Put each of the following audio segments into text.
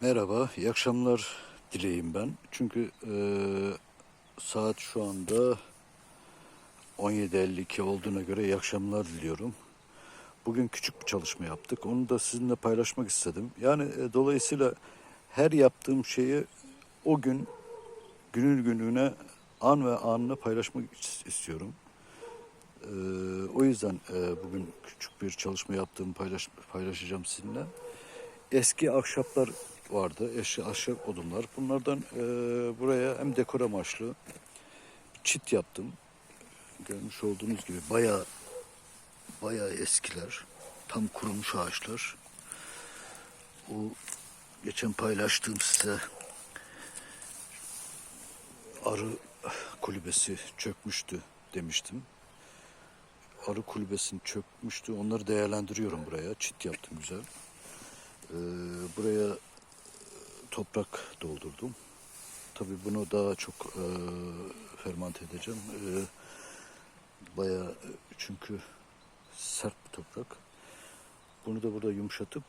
Merhaba, iyi akşamlar dileyim ben. Çünkü e, saat şu anda 17.52 olduğuna göre iyi akşamlar diliyorum. Bugün küçük bir çalışma yaptık. Onu da sizinle paylaşmak istedim. Yani e, dolayısıyla her yaptığım şeyi o gün günün gününe an ve anını paylaşmak is- istiyorum. E, o yüzden e, bugün küçük bir çalışma yaptığımı paylaş, paylaşacağım sizinle eski ahşaplar vardı. Eski ahşap odunlar. Bunlardan e, buraya hem dekor amaçlı çit yaptım. Görmüş olduğunuz gibi bayağı bayağı eskiler. Tam kurumuş ağaçlar. O geçen paylaştığım size arı kulübesi çökmüştü demiştim. Arı kulübesinin çökmüştü. Onları değerlendiriyorum buraya. Çit yaptım güzel. Ee, buraya toprak doldurdum. Tabii bunu daha çok e, fermante edeceğim. E, bayağı e, çünkü sert bir toprak. Bunu da burada yumuşatıp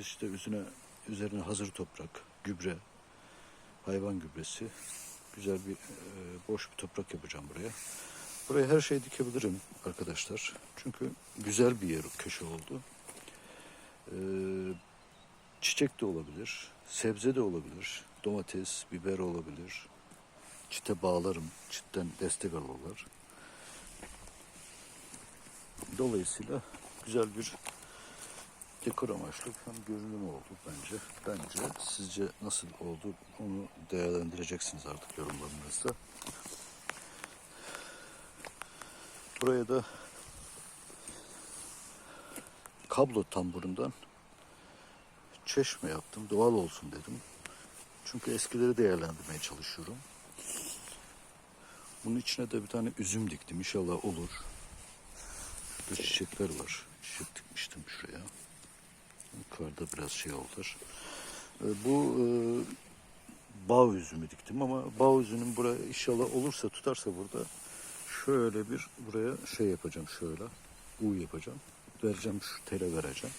işte üzerine üzerine hazır toprak, gübre, hayvan gübresi, güzel bir e, boş bir toprak yapacağım buraya. Buraya her şey dikebilirim arkadaşlar. Çünkü güzel bir yer köşe oldu. Ee, çiçek de olabilir, sebze de olabilir, domates, biber olabilir. Çite bağlarım, çitten destek alırlar. Dolayısıyla güzel bir dekor amaçlı hem görünüm oldu bence. Bence sizce nasıl oldu onu değerlendireceksiniz artık yorumlarınızda. Buraya da kablo tamburundan çeşme yaptım. Doğal olsun dedim. Çünkü eskileri değerlendirmeye çalışıyorum. Bunun içine de bir tane üzüm diktim. İnşallah olur. Şurada çiçekler var. Çiçek dikmiştim şuraya. Yukarıda biraz şey olur. Ee, Bu e, bağ üzümü diktim ama bağ üzümün buraya inşallah olursa tutarsa burada şöyle bir buraya şey yapacağım şöyle. U yapacağım. Vereceğim şu tele vereceğim.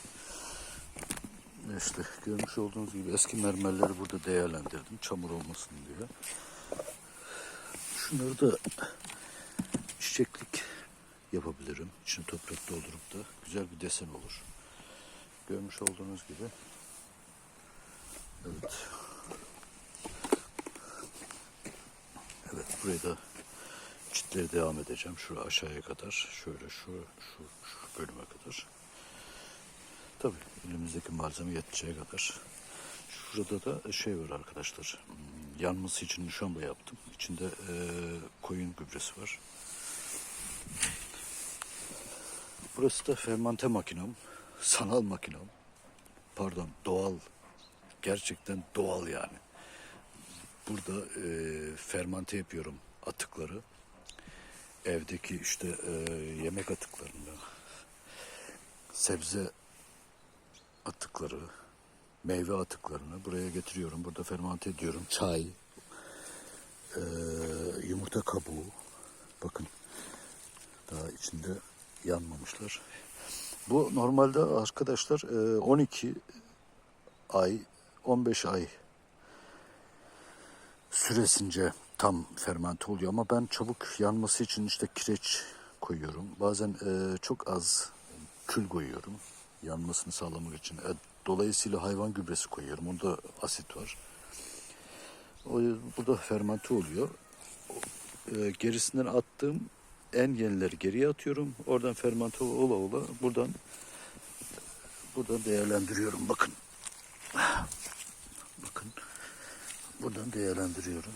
İşte görmüş olduğunuz gibi eski mermerleri burada değerlendirdim. Çamur olmasın diye. Şunları da çiçeklik yapabilirim. İçine toprak doldurup da güzel bir desen olur. Görmüş olduğunuz gibi. Evet. Evet buraya da çitleri devam edeceğim. Şuraya aşağıya kadar. Şöyle şu, şu, şu bölüme kadar. Tabii elimizdeki malzeme yeteceği kadar. Şurada da şey var arkadaşlar. hmm, Yanması için nişamba yaptım. İçinde eee, koyun gübresi var. Burası da fermante makinem. Sanal makinem. Pardon doğal. Gerçekten doğal yani. Burada eee fermante yapıyorum atıkları. Evdeki işte eee, yemek atıklarını, sebze atıkları, meyve atıklarını buraya getiriyorum. Burada fermante ediyorum. Çay, eee, yumurta kabuğu. Bakın daha içinde yanmamışlar. Bu normalde arkadaşlar eee, 12 ay, 15 ay süresince tam fermente oluyor ama ben çabuk yanması için işte kireç koyuyorum. Bazen çok az kül koyuyorum yanmasını sağlamak için. E, dolayısıyla hayvan gübresi koyuyorum. Onda asit var. O, bu da fermente oluyor. E, gerisinden attığım en yenileri geriye atıyorum. Oradan fermente ola ola buradan buradan değerlendiriyorum. Bakın. Bakın. Buradan değerlendiriyorum.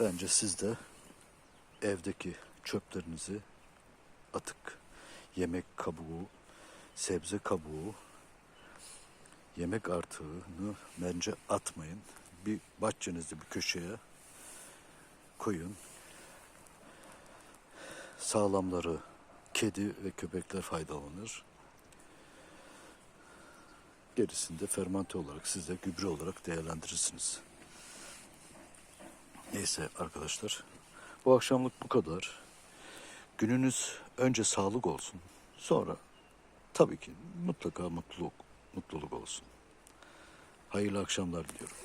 Bence siz de evdeki çöplerinizi atık, yemek kabuğu, sebze kabuğu, yemek artığını bence atmayın. Bir bahçenizde bir köşeye koyun. Sağlamları kedi ve köpekler faydalanır. Gerisini de fermante olarak siz de gübre olarak değerlendirirsiniz. Neyse arkadaşlar. Bu akşamlık bu kadar. Gününüz önce sağlık olsun. Sonra tabii ki mutlaka mutluluk mutluluk olsun. Hayırlı akşamlar diliyorum.